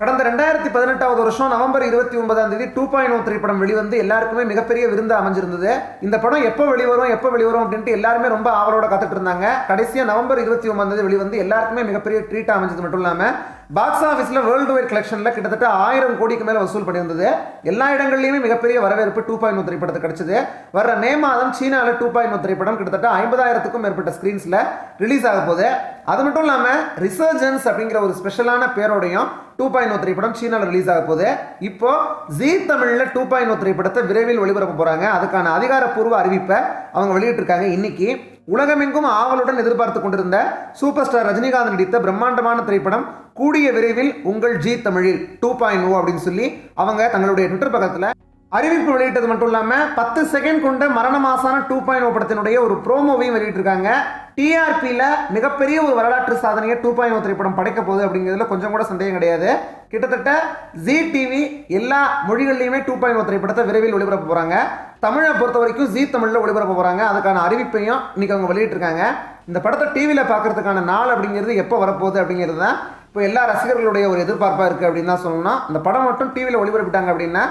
கடந்த ரெண்டாயிரத்தி பதினெட்டாவது வருஷம் நவம்பர் இருபத்தி ஒன்பதாம் தேதி டூ பாயிண்ட் ஓ திரைப்படம் வெளிவந்து எல்லாருக்குமே மிகப்பெரிய விருந்து அமைஞ்சிருந்தது. இந்த படம் எப்போ வெளிவரும் எப்போ வெளிவரும் அப்படின்ட்டு எல்லாருமே ரொம்ப ஆவலோட காத்துட்டு இருந்தாங்க. கடைசியாக நவம்பர் இருபத்தி ஒன்பதாம் தேதி வெளிவந்து எல்லாருக்குமே மிகப்பெரிய ட்ரீட் அமைஞ்சது மட்டும் இல்லாமல் பாக்ஸ் ஆஃபீஸில் வேர்ல்டு வைட் கலெக்ஷனில் கிட்டத்தட்ட ஆயிரம் கோடிக்கு மேலே வசூல் பண்ணியிருந்தது. எல்லா இடங்கள்லையுமே மிகப்பெரிய வரவேற்பு டூ பாயிண்ட் திரைப்படத்துக்கு கிடைச்சது. வர மே மாதம் சீனாவில் டூ பாயிண்ட் திரைப்படம் கிட்டத்தட்ட ஐம்பதாயிரத்துக்கும் மேற்பட்ட ஸ்க்ரீன்ஸில் ரிலீஸ் ஆக போகுது. அது மட்டும் இல்லாமல் ரிசர்ஜன்ஸ் அப்படிங்கிற ஒரு ஸ்பெஷலான பேரோடையும் டூ பாயிண்ட் திரைப்படம் சீனாவில் ரிலீஸ் ஆக போகுது. இப்போ ஜீ தமிழில் டூ பாயிண்ட் திரைப்படத்தை விரைவில் ஒளிபரப்ப போகிறாங்க அதுக்கான அதிகாரப்பூர்வ அறிவிப்பை அவங்க வெளியிட்டிருக்காங்க. இன்னைக்கு உலகமெங்கும் ஆவலுடன் எதிர்பார்த்து கொண்டிருந்த சூப்பர் ஸ்டார் ரஜினிகாந்த் நடித்த பிரம்மாண்டமான திரைப்படம் கூடிய விரைவில் உங்கள் ஜி தமிழில் டூ பாயிண்ட் ஓ அப்படின்னு சொல்லி அவங்க தங்களுடைய ட்விட்டர் பக்கத்தில் அறிவிப்பு வெளியிட்டது மட்டும் இல்லாமல் பத்து செகண்ட் கொண்ட மரண மாசான டூ பாயிண்ட் ஓ oh படத்தினுடைய ஒரு ப்ரோமோவையும் வெளியிட்டிருக்காங்க. டிஆர்பியில் மிகப்பெரிய ஒரு வரலாற்று சாதனையை டூ பாயிண்ட் ஓ திரைப்படம் படைக்க போகுது அப்படிங்கிறதுல கொஞ்சம் கூட சந்தேகம் கிடையாது. கிட்டத்தட்ட ஜி டிவி எல்லா மொழிகள்லையுமே டூ பாயிண்ட் ஓ oh திரைப்படத்தை விரைவில் ஒளிபரப்ப போகிறாங்க தமிழை பொறுத்த வரைக்கும் ஜி தமிழில் ஒளிபரப்ப போகிறாங்க அதுக்கான அறிவிப்பையும் இன்னைக்கு அவங்க வெளியிட்டிருக்காங்க. இந்த படத்தை டிவியில் பார்க்கறதுக்கான நாள் அப்படிங்கிறது எப்போ வரப்போகுது அப்படிங்கிறது தான் இப்போ எல்லா ரசிகர்களுடைய ஒரு எதிர்பார்ப்பாக இருக்குது அப்படின்னு தான் சொல்லணும் அந்த படம் மட்டும் டிவியில் ஒளிபரப்பிட்டாங்க அப்படின்னா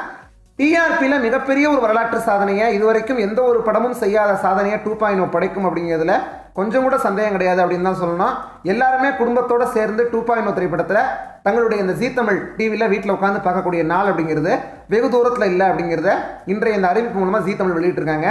டிஆர்பியில் மிகப்பெரிய ஒரு வரலாற்று சாதனையை இதுவரைக்கும் எந்த ஒரு படமும் செய்யாத சாதனையை டூ பாயிண்ட் oh படைக்கும் அப்படிங்கிறதுல கொஞ்சம் கூட சந்தேகம் கிடையாது அப்படின்னு தான் சொல்லணும். எல்லாருமே குடும்பத்தோடு சேர்ந்து டூ பாயிண்ட் oh திரைப்படத்தில் தங்களுடைய இந்த ஜீ தமிழ் டிவியில் வீட்டில் உட்காந்து பார்க்கக்கூடிய நாள் அப்படிங்கிறது வெகு தூரத்தில் இல்லை அப்படிங்கிறத இன்றைய இந்த அறிவிப்பு மூலமாக ஜீ தமிழ் வெளியிட்டிருக்காங்க.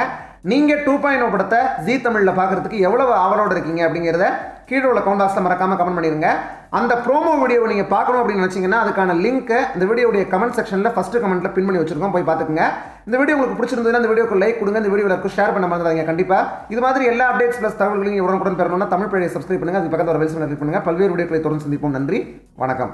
நீங்கள் டூ பாயிண்ட் படத்தை ஜீ தமிழில் பார்க்குறதுக்கு எவ்வளவு ஆவலோடு இருக்கீங்க அப்படிங்கிறத கீழே உள்ள கவுண்டாஸில் மறக்காமல் கமெண்ட் பண்ணிடுங்க அந்த ப்ரோமோ வீடியோவை நீங்கள் பார்க்கணும் அப்படின்னு நினச்சிங்கன்னா அதுக்கான லிங்க்கை இந்த வீடியோடைய கமெண்ட் செக்ஷனில் ஃபஸ்ட்டு கமெண்ட்டில் பின் பண்ணி வச்சிருக்கோம். போய் பார்த்துக்கங்க. இந்த வீடியோ உங்களுக்கு பிடிச்சிருந்ததுன்னா இந்த வீடியோக்கு லைக் கொடுங்க. இந்த வீடியோ எல்லாருக்கும் ஷேர் பண்ண மறந்துடாதீங்க. கண்டிப்பாக இது மாதிரி எல்லா அப்டேட்ஸ் ப்ளஸ் தகவல்களையும் உடனுக்குடன் பெறணும்னா தமிழ் பேழையை சப்ஸ்கிரைப் பண்ணுங்கள் அது பக்கத்தில் ஒரு வயசு கிளிக் பண்ணுங்கள் பல்வேறு வீடியோக்களை தொடர்ந்து சந்திப்போம். நன்றி. வணக்கம்.